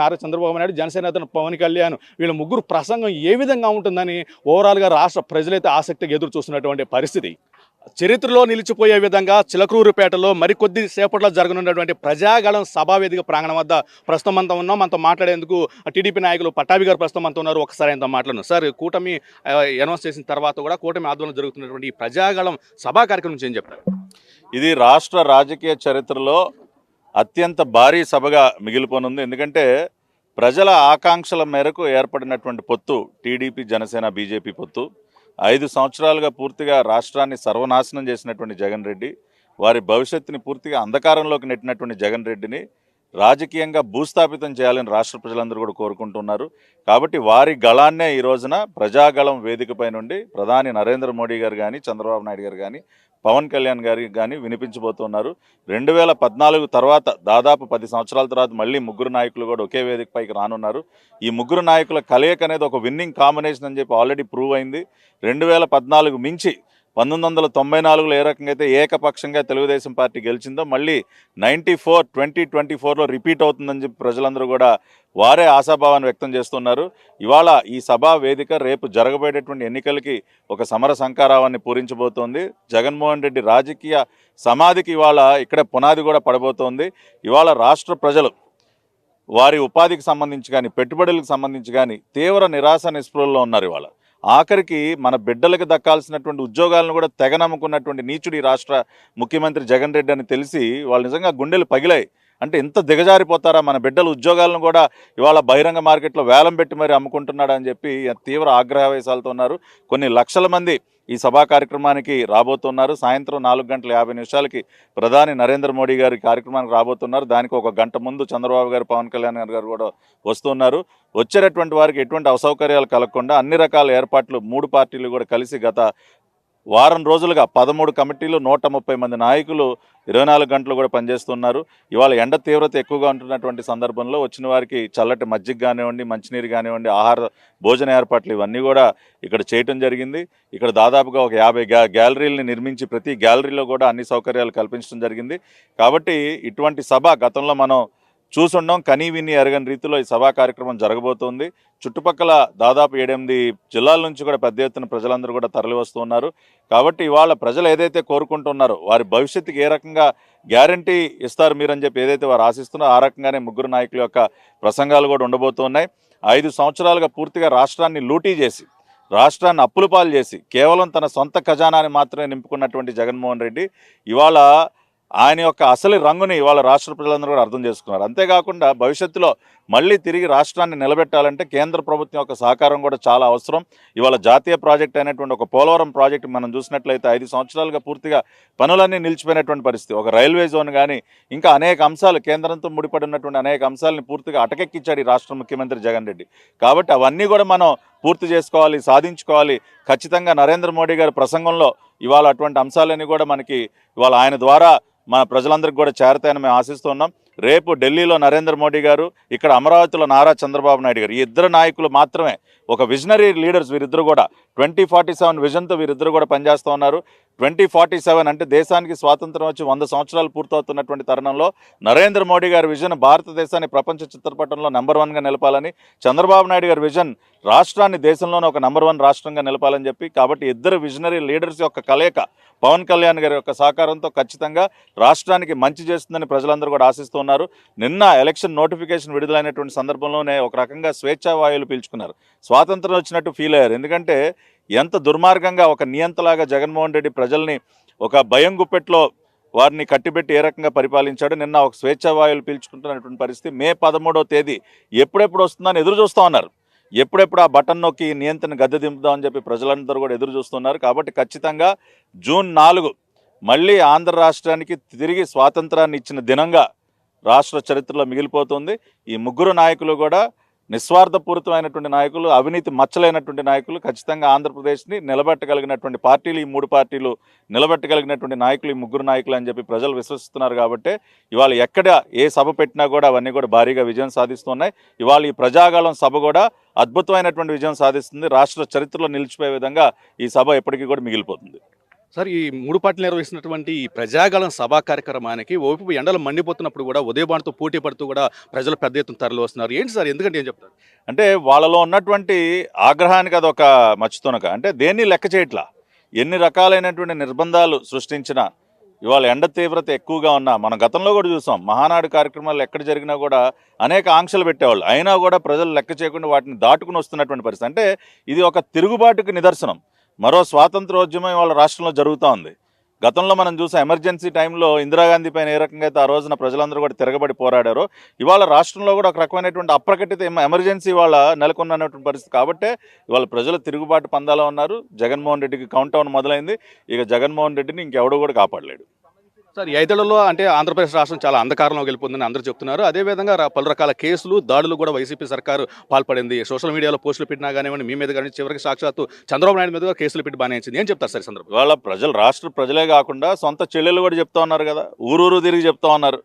నారా చంద్రబాబు నాయుడు జనసేన అతను పవన్ కళ్యాణ్ వీళ్ళ ముగ్గురు ప్రసంగం ఏ విధంగా ఉంటుందని ఓవరాల్గా రాష్ట్ర ప్రజలైతే ఆసక్తిగా ఎదురు చూస్తున్నటువంటి పరిస్థితి. చరిత్రలో నిలిచిపోయే విధంగా చిలకలూరుపేటలో మరికొద్ది సేపట్లో జరగనున్నటువంటి ప్రజాగళం సభావేదిక ప్రాంగణం వద్ద ప్రస్తుతం మనతో ఉన్నాం. మనతో మాట్లాడేందుకు టీడీపీ నాయకులు పట్టాభి గారు ప్రస్తుతం మనతో ఉన్నారు. ఒకసారి ఆయనతో మాట్లాడను సార్ కూటమి అనౌన్స్ చేసిన తర్వాత కూడా కూటమి ఆధ్వర్యంలో జరుగుతున్నటువంటి ఈ ప్రజాగళం సభా కార్యక్రమం నుంచి ఏం చెప్తారు? ఇది రాష్ట్ర రాజకీయ చరిత్రలో అత్యంత భారీ సభగా మిగిలిపోనుంది. ఎందుకంటే ప్రజల ఆకాంక్షల మేరకు ఏర్పడినటువంటి పొత్తు టీడీపీ జనసేన బీజేపీ పొత్తు ఐదు సంవత్సరాలుగా పూర్తిగా రాష్ట్రాన్ని సర్వనాశనం చేసినటువంటి జగన్ రెడ్డి వారి భవిష్యత్తుని పూర్తిగా అంధకారంలోకి నెట్టినటువంటి జగన్ రెడ్డిని రాజకీయంగా భూస్థాపితం చేయాలని రాష్ట్ర ప్రజలందరూ కూడా కోరుకుంటున్నారు. కాబట్టి వారి గళాన్నే ఈ రోజున ప్రజాగళం వేదికపై నుండి ప్రధాని నరేంద్ర మోడీ గారు కానీ చంద్రబాబు నాయుడు గారు కానీ పవన్ కళ్యాణ్ గారికి కానీ వినిపించబోతున్నారు. రెండు వేల పద్నాలుగు తర్వాత దాదాపు పది సంవత్సరాల తర్వాత మళ్ళీ ముగ్గురు నాయకులు కూడా ఒకే వేదికపైకి రానున్నారు. ఈ ముగ్గురు నాయకుల కలయిక అనేది ఒక విన్నింగ్ కాంబినేషన్ అని చెప్పి ఆల్రెడీ ప్రూవ్ అయింది. రెండు వేల పద్నాలుగు మించి పంతొమ్మిది వందల తొంభై నాలుగులో ఏ రకంగా అయితే ఏకపక్షంగా తెలుగుదేశం పార్టీ గెలిచిందో మళ్ళీ నైంటీ ఫోర్ ట్వంటీ ట్వంటీ ఫోర్లో రిపీట్ అవుతుందని చెప్పి ప్రజలందరూ కూడా వారే ఆశాభావాన్ని వ్యక్తం చేస్తున్నారు. ఇవాళ ఈ సభా వేదిక రేపు జరగబోయేటటువంటి ఎన్నికలకి ఒక సమర సంకారావాన్ని పూరించబోతోంది. జగన్మోహన్ రెడ్డి రాజకీయ సమాధికి ఇవాళ ఇక్కడే పునాది కూడా పడబోతోంది. ఇవాళ రాష్ట్ర ప్రజలు వారి ఉపాధికి సంబంధించి కానీ పెట్టుబడులకు సంబంధించి కానీ తీవ్ర నిరాశ నిస్పృహల్లో ఉన్నారు ఇవాళ. ఆఖరికి మన బిడ్డలకు దక్కాల్సినటువంటి ఉద్యోగాలను కూడా తెగ నమ్ముకున్నటువంటి నీచుడి రాష్ట్ర ముఖ్యమంత్రి జగన్ రెడ్డి అని తెలిసి వాళ్ళు నిజంగా గుండెలు పగిలాయి. అంటే ఇంత దిగజారిపోతారా మన బిడ్డల ఉద్యోగాలను కూడా ఇవాళ బహిరంగ మార్కెట్లో వేలం పెట్టి మరి అమ్ముకుంటున్నాడు అని చెప్పి తీవ్ర ఆగ్రహవేశాలతో ఉన్నారు. కొన్ని లక్షల మంది ఈ సభా కార్యక్రమానికి రాబోతున్నారు. సాయంత్రం నాలుగు గంటల యాభై నిమిషాలకి ప్రధాని నరేంద్ర మోడీ గారి కార్యక్రమానికి రాబోతున్నారు. దానికి ఒక గంట ముందు చంద్రబాబు గారు పవన్ కళ్యాణ్ గారు కూడా వస్తున్నారు. వచ్చేటటువంటి వారికి ఎటువంటి అసౌకర్యాలు కలగకుండా అన్ని రకాల ఏర్పాట్లు మూడు పార్టీలు కూడా కలిసి గత వారం రోజులుగా పదమూడు కమిటీలు నూట ముప్పై మంది నాయకులు ఇరవై నాలుగు గంటలు కూడా పనిచేస్తున్నారు. ఇవాళ ఎండ తీవ్రత ఎక్కువగా ఉంటున్నటువంటి సందర్భంలో వచ్చిన వారికి చల్లటి మజ్జిగ కానివ్వండి మంచినీరు కానివ్వండి ఆహార భోజన ఏర్పాట్లు ఇవన్నీ కూడా ఇక్కడ చేయటం జరిగింది. ఇక్కడ దాదాపుగా ఒక యాభై గ్యా గ్యాలరీలని నిర్మించి ప్రతి గ్యాలరీలో కూడా అన్ని సౌకర్యాలు కల్పించడం జరిగింది. కాబట్టి ఇటువంటి సభ గతంలో మనం చూసుండం కనీ విని ఎరగని రీతిలో ఈ సభా కార్యక్రమం జరగబోతోంది. చుట్టుపక్కల దాదాపు ఏడెనిమిది జిల్లాల నుంచి కూడా పెద్ద ఎత్తున ప్రజలందరూ కూడా తరలివస్తున్నారు కాబట్టి ఇవాళ ప్రజలు ఏదైతే కోరుకుంటున్నారో వారి భవిష్యత్తుకి ఏ రకంగా గ్యారంటీ ఇస్తారు మీరని చెప్పి ఏదైతే వారు ఆశిస్తున్నారో ఆ రకంగానే ముగ్గురు నాయకుల యొక్క ప్రసంగాలు కూడా ఉండబోతున్నాయి. ఐదు సంవత్సరాలుగా పూర్తిగా రాష్ట్రాన్ని లూటీ చేసి రాష్ట్రాన్ని అప్పులు పాలు చేసి కేవలం తన సొంత ఖజానాని మాత్రమే నింపుకున్నటువంటి జగన్మోహన్ రెడ్డి ఇవాళ ఆయన యొక్క అసలు రంగుని ఇవాళ రాష్ట్ర ప్రజలందరూ కూడా అర్థం చేసుకున్నారు. అంతేకాకుండా భవిష్యత్తులో మళ్ళీ తిరిగి రాష్ట్రాన్ని నిలబెట్టాలంటే కేంద్ర ప్రభుత్వం యొక్క సహకారం కూడా చాలా అవసరం. ఇవాళ జాతీయ ప్రాజెక్ట్ అయినటువంటి ఒక పోలవరం ప్రాజెక్ట్ మనం చూసినట్లయితే ఐదు సంవత్సరాలుగా పూర్తిగా పనులన్నీ నిలిచిపోయినటువంటి పరిస్థితి. ఒక రైల్వే జోన్ కానీ ఇంకా అనేక అంశాలు కేంద్రంతో ముడిపడి ఉన్నటువంటి అనేక అంశాలని పూర్తిగా అటకెక్కించాడు ఈ రాష్ట్ర ముఖ్యమంత్రి జగన్ రెడ్డి. కాబట్టి అవన్నీ కూడా మనం పూర్తి చేసుకోవాలి సాధించుకోవాలి. ఖచ్చితంగా నరేంద్ర మోడీ గారి ప్రసంగంలో ఇవాళ అటువంటి అంశాలన్నీ కూడా మనకి ఇవాళ ఆయన ద్వారా మన ప్రజలందరికీ కూడా చేరతాయని మేము ఆశిస్తున్నాం. రేపు ఢిల్లీలో నరేంద్ర మోడీ గారు ఇక్కడ అమరావతిలో నారా చంద్రబాబు నాయుడు గారు ఈ ఇద్దరు నాయకులు మాత్రమే ఒక విజనరీ లీడర్స్ వీరిద్దరు కూడా ట్వంటీ ఫార్టీ సెవెన్ విజన్తో వీరిద్దరు కూడా పనిచేస్తూ ఉన్నారు. ట్వంటీ ఫార్టీ సెవెన్ అంటే దేశానికి స్వాతంత్రం వచ్చి వంద సంవత్సరాలు పూర్తవుతున్నటువంటి తరుణంలో నరేంద్ర మోడీ గారి విజన్ భారతదేశాన్ని ప్రపంచ చిత్రపటంలో నెంబర్ వన్గా నిలపాలని చంద్రబాబు నాయుడు గారి విజన్ రాష్ట్రాన్ని దేశంలోనే ఒక నెంబర్ వన్ రాష్ట్రంగా నిలపాలని చెప్పి కాబట్టి ఇద్దరు విజనరీ లీడర్స్ యొక్క కలయిక పవన్ కళ్యాణ్ గారి యొక్క సహకారంతో ఖచ్చితంగా రాష్ట్రానికి మంచి చేస్తుందని ప్రజలందరూ కూడా ఆశిస్తున్నారు నిన్న ఎలక్షన్ నోటిఫికేషన్ విడుదలైనటువంటి సందర్భంలోనే ఒక రకంగా స్వేచ్ఛా వాయువులు పీల్చుకున్నారు. స్వాతంత్రం వచ్చినట్టు ఫీల్ అయ్యారు. ఎందుకంటే ఎంత దుర్మార్గంగా ఒక నియంతలాగా జగన్మోహన్ రెడ్డి ప్రజల్ని ఒక భయం గుప్పెట్లో వారిని కట్టిబెట్టి ఏ రకంగా పరిపాలించాడు నిన్న ఒక స్వేచ్ఛా వాయువులు పీల్చుకుంటున్నటువంటి పరిస్థితి. మే పదమూడవ తేదీ ఎప్పుడెప్పుడు వస్తుందని ఎదురు చూస్తూ ఉన్నారు. ఎప్పుడెప్పుడు ఆ బటన్ నొక్కి నియంత్రణ గద్దె దింపుదామని చెప్పి ప్రజలందరూ కూడా ఎదురు చూస్తున్నారు కాబట్టి ఖచ్చితంగా జూన్ నాలుగు మళ్ళీ ఆంధ్ర రాష్ట్రానికి తిరిగి స్వాతంత్రాన్ని ఇచ్చిన దినంగా రాష్ట్ర చరిత్రలో మిగిలిపోతుంది. ఈ ముగ్గురు నాయకులు కూడా నిస్వార్థపూరితమైనటువంటి నాయకులు అవినీతి మచ్చలైనటువంటి నాయకులు ఖచ్చితంగా ఆంధ్రప్రదేశ్ని నిలబెట్టగలిగినటువంటి పార్టీలు ఈ మూడు పార్టీలు నిలబెట్టగలిగినటువంటి నాయకులు ఈ ముగ్గురు నాయకులు అని చెప్పి ప్రజలు విశ్వసిస్తున్నారు కాబట్టి ఇవాళ ఎక్కడ ఏ సభ పెట్టినా కూడా అవన్నీ కూడా భారీగా విజయం సాధిస్తున్నాయి. ఇవాళ ఈ ప్రజాగాలం సభ కూడా అద్భుతమైనటువంటి విజయం సాధిస్తుంది. రాష్ట్ర చరిత్రలో నిలిచిపోయే విధంగా ఈ సభ ఎప్పటికీ కూడా మిగిలిపోతుంది. సార్ ఈ మూడు పార్టీలు నిర్వహిస్తున్నటువంటి ఈ ప్రజాగళం సభా కార్యక్రమానికి ఓపిపు ఎండలు మండిపోతున్నప్పుడు కూడా ఉదయబాణతో పోటీ పడుతూ కూడా ప్రజలు పెద్ద ఎత్తున తరలి వస్తున్నారు. ఏంటి సార్? ఎందుకంటే ఏం చెప్తారు? అంటే వాళ్ళలో ఉన్నటువంటి ఆగ్రహానికి అదొక మచ్చుతునక. అంటే దేన్ని లెక్క చేయట్లా? ఎన్ని రకాలైనటువంటి నిర్బంధాలు సృష్టించిన ఇవాళ ఎండ తీవ్రత ఎక్కువగా ఉన్నా మనం గతంలో కూడా చూసాం మహానాడు కార్యక్రమాలు ఎక్కడ జరిగినా కూడా అనేక ఆంక్షలు పెట్టేవాళ్ళు. అయినా కూడా ప్రజలు లెక్క చేయకుండా వాటిని దాటుకుని వస్తున్నటువంటి పరిస్థితి. అంటే ఇది ఒక తిరుగుబాటుకు నిదర్శనం. మరో స్వాతంత్రోద్యమం ఇవాళ రాష్ట్రంలో జరుగుతూ ఉంది. గతంలో మనం చూసాం ఎమర్జెన్సీ టైంలో ఇందిరాగాంధీ పైన ఏ రకంగా అయితే ఆ రోజున ప్రజలందరూ కూడా తిరగబడి పోరాడారో ఇవాళ రాష్ట్రంలో కూడా ఒక రకమైనటువంటి అప్రకటిత ఎమర్జెన్సీ ఇవాళ నెలకొన్నటువంటి పరిస్థితి కాబట్టి ఇవాళ ప్రజలు తిరుగుబాటు పందాలో ఉన్నారు. జగన్మోహన్ రెడ్డికి కౌంట్ డౌన్ మొదలైంది. ఇక జగన్మోహన్ రెడ్డిని ఇంకెవడూ కూడా కాపాడలేడు. సార్ ఐదేళ్ళలో అంటే ఆంధ్రప్రదేశ్ రాష్ట్రం చాలా అంధకారంలో వెళ్ళిపోతుందని అందరూ చెప్తున్నారు. అదేవిధంగా పలు రకాల కేసులు దాడులు కూడా వైసీపీ సర్కారు పాల్పడింది. సోషల్ మీడియాలో పోస్టులు పెట్టినా కానివ్వండి మీ మీద కానీ చివరికి సాక్షాత్తు చంద్రబాబు నాయుడు మీద కూడా కేసులు పెట్టి బానేసింది. ఏం చెప్తారు సార్ సందర్భం వాళ్ళ ప్రజలు రాష్ట్ర ప్రజలే కాకుండా సొంత చెల్లెలు కూడా చెప్తా ఉన్నారు కదా. ఊరూరు తిరిగి చెప్తా ఉన్నారు.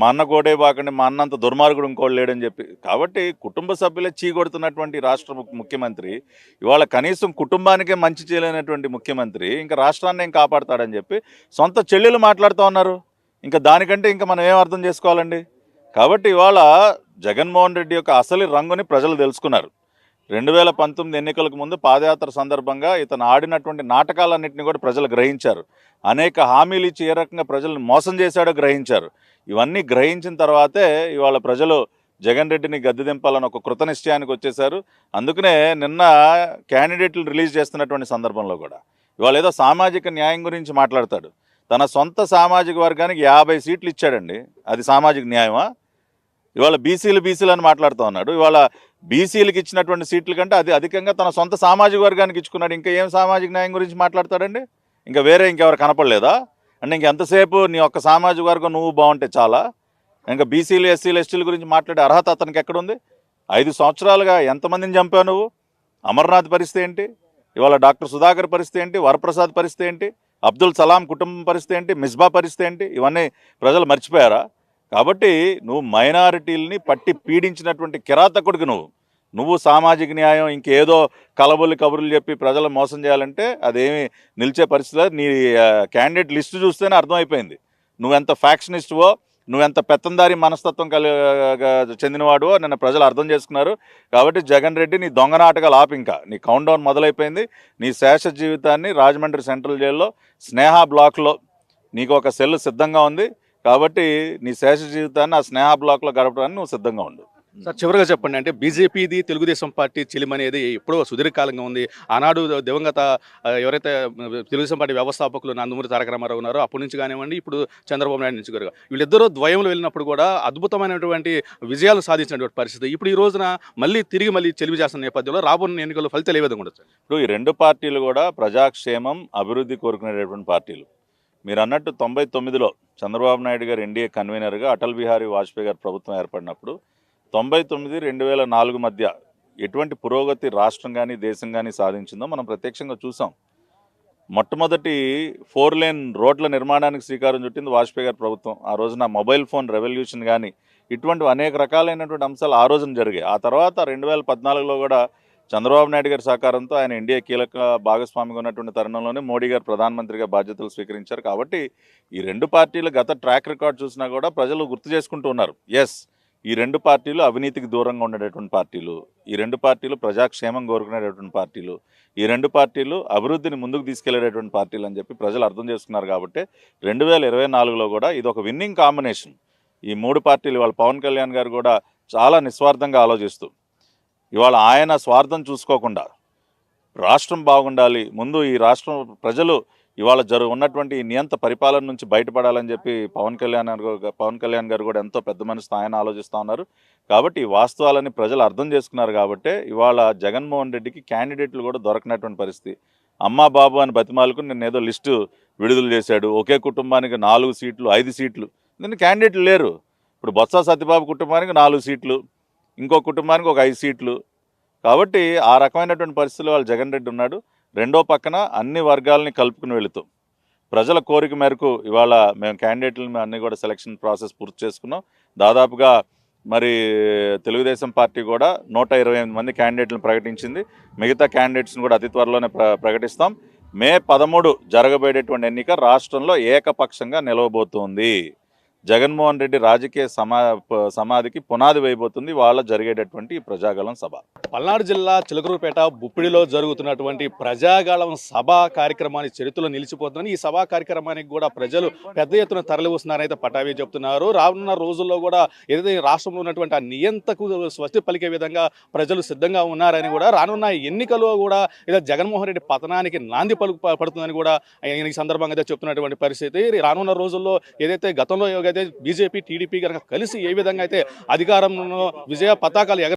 మా అన్న కోటే బాకండి మా అన్నంత దుర్మార్గుడు ఇంకోటి లేడని చెప్పి. కాబట్టి కుటుంబ సభ్యులే చీకొడుతున్నటువంటి రాష్ట్ర ముఖ్యమంత్రి ఇవాళ కనీసం కుటుంబానికే మంచి చేయలేనటువంటి ముఖ్యమంత్రి ఇంకా రాష్ట్రాన్ని ఏం కాపాడతాడని చెప్పి సొంత చెల్లెలు మాట్లాడుతూ ఉన్నారు. ఇంకా దానికంటే ఇంకా మనం ఏం అర్థం చేసుకోవాలండి? కాబట్టి ఇవాళ జగన్మోహన్ రెడ్డి యొక్క అసలు రంగుని ప్రజలు తెలుసుకున్నారు. రెండు వేల పంతొమ్మిది ఎన్నికలకు ముందు పాదయాత్ర సందర్భంగా ఇతను ఆడినటువంటి నాటకాలన్నింటినీ కూడా ప్రజలు గ్రహించారు. అనేక హామీలు ఇచ్చి ఏ రకంగా ప్రజలను మోసం చేశాడో గ్రహించారు. ఇవన్నీ గ్రహించిన తర్వాతే ఇవాళ ప్రజలు జగన్ రెడ్డిని గద్దె దింపాలని ఒక కృత నిశ్చయానికి వచ్చేశారు. అందుకనే నిన్న క్యాండిడేట్లు రిలీజ్ చేస్తున్నటువంటి సందర్భంలో కూడా ఇవాళ ఏదో సామాజిక న్యాయం గురించి మాట్లాడతాడు. తన సొంత సామాజిక వర్గానికి యాభై సీట్లు ఇచ్చాడండి. అది సామాజిక న్యాయమా? ఇవాళ బీసీలు బీసీలు అని మాట్లాడుతూ ఉన్నాడు. ఇవాళ బీసీలకు ఇచ్చినటువంటి సీట్ల కంటే అది అధికంగా తన సొంత సామాజిక వర్గానికి ఇచ్చుకున్నాడు. ఇంకా ఏం సామాజిక న్యాయం గురించి మాట్లాడతాడండి? ఇంకా వేరే ఇంకెవరు కనపడలేదా? అంటే ఇంకెంతసేపు నీ యొక్క సామాజిక వర్గం నువ్వు బాగుంటే చాలా. ఇంకా బీసీలు ఎస్సీలు ఎస్టీల గురించి మాట్లాడే అర్హత అతనికి ఎక్కడుంది? ఐదు సంవత్సరాలుగా ఎంతమందిని చంపావు నువ్వు? అమర్నాథ్ పరిస్థితి ఏంటి? ఇవాళ డాక్టర్ సుధాకర్ పరిస్థితి ఏంటి? వరప్రసాద్ పరిస్థితి ఏంటి? అబ్దుల్ సలాం కుటుంబం పరిస్థితి ఏంటి? మిస్బా పరిస్థితి ఏంటి? ఇవన్నీ ప్రజలు మర్చిపోయారా? కాబట్టి నువ్వు మైనారిటీలని పట్టి పీడించినటువంటి కిరాతకుడికి నువ్వు. నువ్వు సామాజిక న్యాయం ఇంకేదో కలబొల్లి కబుర్లు చెప్పి ప్రజలు మోసం చేయాలంటే అదేమి నిలిచే పరిస్థితి నీ క్యాండిడేట్ లిస్టు చూస్తేనే అర్థమైపోయింది. నువ్వెంత ఫ్యాక్షనిస్టువో నువ్వెంత పెత్తందారి మనస్తత్వం కలి చెందినవాడువో నిన్న ప్రజలు అర్థం చేసుకున్నారు. కాబట్టి జగన్ రెడ్డి నీ దొంగ నాటకాలు ఆపు ఇంకా. నీ కౌంట్ డౌన్ మొదలైపోయింది. నీ శేష జీవితాన్ని రాజమండ్రి సెంట్రల్ జైల్లో స్నేహ బ్లాక్లో నీకు ఒక సెల్ సిద్ధంగా ఉంది. కాబట్టి నీ శేష జీవితాన్ని ఆ స్నేహ బ్లాక్లో గడపడానికి నువ్వు సిద్ధంగా ఉండు. సార్ చివరిగా చెప్పండి. అంటే బీజేపీది తెలుగుదేశం పార్టీ చెలిమనేది అనేది ఎప్పుడో సుదీర్ఘకాలంగా ఉంది. ఆనాడు దివంగత ఎవరైతే తెలుగుదేశం పార్టీ వ్యవస్థాపకులు నందమూరి తారక రామారావు ఉన్నారో అప్పటి నుంచి కానివ్వండి ఇప్పుడు చంద్రబాబు నాయుడు నుంచి గారు వీళ్ళిద్దరూ ద్వయంలో వెళ్ళినప్పుడు కూడా అద్భుతమైనటువంటి విజయాలు సాధించినటువంటి పరిస్థితి. ఇప్పుడు ఈ రోజున మళ్ళీ తిరిగి మళ్ళీ చెలివి చేస్తున్న నేపథ్యంలో రాబోన్న ఎన్నికల్లో ఫలితాలు ఏ విధంగా ఉండొచ్చు? ఇప్పుడు ఈ రెండు పార్టీలు కూడా ప్రజాక్షేమం అభివృద్ధి కోరుకునేటటువంటి పార్టీలు. మీరు అన్నట్టు తొంభై తొమ్మిదిలో చంద్రబాబు నాయుడు గారు ఎన్డీఏ కన్వీనర్గా అటల్ బిహారీ వాజ్పేయి గారు ప్రభుత్వం ఏర్పడినప్పుడు తొంభై తొమ్మిది రెండు వేల నాలుగు మధ్య ఎటువంటి పురోగతి రాష్ట్రం కానీ దేశం కానీ సాధించిందో మనం ప్రత్యక్షంగా చూసాం. మొట్టమొదటి ఫోర్ లేన్ రోడ్ల నిర్మాణానికి శ్రీకారం చుట్టింది వాజ్పేయి గారి ప్రభుత్వం. ఆ రోజున మొబైల్ ఫోన్ రెవల్యూషన్ కానీ ఇటువంటి అనేక రకాలైనటువంటి అంశాలు ఆ రోజున జరిగాయి. ఆ తర్వాత రెండు వేల పద్నాలుగులో కూడా చంద్రబాబు నాయుడు గారి సహకారంతో ఆయన ఇండియా కీలక భాగస్వామిగా ఉన్నటువంటి తరుణంలోనే మోడీ గారు ప్రధానమంత్రిగా బాధ్యతలు స్వీకరించారు. కాబట్టి ఈ రెండు పార్టీలు గత ట్రాక్ రికార్డ్ చూసినా కూడా ప్రజలు గుర్తు చేసుకుంటూ ఉన్నారు. ఎస్ ఈ రెండు పార్టీలు అవినీతికి దూరంగా ఉండేటటువంటి పార్టీలు ఈ రెండు పార్టీలు ప్రజాక్షేమం కోరుకునేటటువంటి పార్టీలు ఈ రెండు పార్టీలు అభివృద్ధిని ముందుకు తీసుకెళ్ళేటటువంటి పార్టీలు అని చెప్పి ప్రజలు అర్థం చేసుకున్నారు కాబట్టి రెండు వేల ఇరవై నాలుగులో కూడా ఇది ఒక విన్నింగ్ కాంబినేషన్. ఈ మూడు పార్టీలు ఇవాళ పవన్ కళ్యాణ్ గారు కూడా చాలా నిస్వార్థంగా ఆలోచిస్తూ ఇవాళ ఆయన స్వార్థం చూసుకోకుండా రాష్ట్రం బాగుండాలి ముందు ఈ రాష్ట్రం ప్రజలు ఇవాళ జరు ఉన్నటువంటి ఈ నియంత పరిపాలన నుంచి బయటపడాలని చెప్పి పవన్ కళ్యాణ్ గారు పవన్ కళ్యాణ్ గారు కూడా ఎంతో పెద్ద మనసుతో ఆయన ఆలోచిస్తూ ఉన్నారు. కాబట్టి ఈ వాస్తవాలని ప్రజలు అర్థం చేసుకున్నారు కాబట్టి ఇవాళ జగన్మోహన్ రెడ్డికి క్యాండిడేట్లు కూడా దొరకనటువంటి పరిస్థితి. అమ్మా బాబు అని బతిమాలకు నేను ఏదో లిస్టు విడుదల చేశాడు. ఒకే కుటుంబానికి నాలుగు సీట్లు ఐదు సీట్లు. దీనికి క్యాండిడేట్లు లేరు. ఇప్పుడు బొత్స సత్యబాబు కుటుంబానికి నాలుగు సీట్లు ఇంకో కుటుంబానికి ఒక ఐదు సీట్లు. కాబట్టి ఆ రకమైనటువంటి పరిస్థితుల్లో వాళ్ళు జగన్ రెడ్డి ఉన్నాడు. రెండో పక్కన అన్ని వర్గాలని కలుపుకుని వెళుతూ ప్రజల కోరిక మేరకు ఇవాళ మేము క్యాండిడేట్లను మేము అన్ని కూడా సెలక్షన్ ప్రాసెస్ పూర్తి చేసుకున్నాం. దాదాపుగా మరి తెలుగుదేశం పార్టీ కూడా నూట ఇరవై ఎనిమిది మంది క్యాండిడేట్లను ప్రకటించింది. మిగతా క్యాండిడేట్స్ని కూడా అతి త్వరలోనే ప్ర ప్రకటిస్తాం. మే పదమూడు జరగబోయేటటువంటి ఎన్నిక రాష్ట్రంలో ఏకపక్షంగా నిలవబోతోంది. జగన్మోహన్ రెడ్డి రాజకీయ సమా సమాధికి పునాది వేయబోతుంది. వాళ్ళ జరిగేటటువంటి ప్రజాగళం ప్రజాగలం సభ. పల్నాడు జిల్లా చిలకరూపేట బుప్పిడిలో జరుగుతున్నటువంటి ప్రజాగళం సభ కార్యక్రమాన్ని చరిత్రలో నిలిచిపోతుందని ఈ సభా కార్యక్రమానికి కూడా ప్రజలు పెద్ద ఎత్తున తరలి వస్తున్నారైతే పటావి చెప్తున్నారు. రానున్న రోజుల్లో కూడా ఏదైతే రాష్ట్రంలో ఉన్నటువంటి ఆ నియంతకు స్వస్తి పలికే విధంగా ప్రజలు సిద్ధంగా ఉన్నారని కూడా రానున్న ఎన్నికల్లో కూడా ఏదో జగన్మోహన్ రెడ్డి పతనానికి నాంది పలుకు పడుతుందని కూడా ఈ సందర్భంగా చెప్తున్నటువంటి పరిస్థితి. రానున్న రోజుల్లో ఏదైతే గతంలో అయితే బీజేపీ టీడీపీ కనుక కలిసి ఏ విధంగా అయితే అధికారంలో విజయ పతాకాలు ఎగ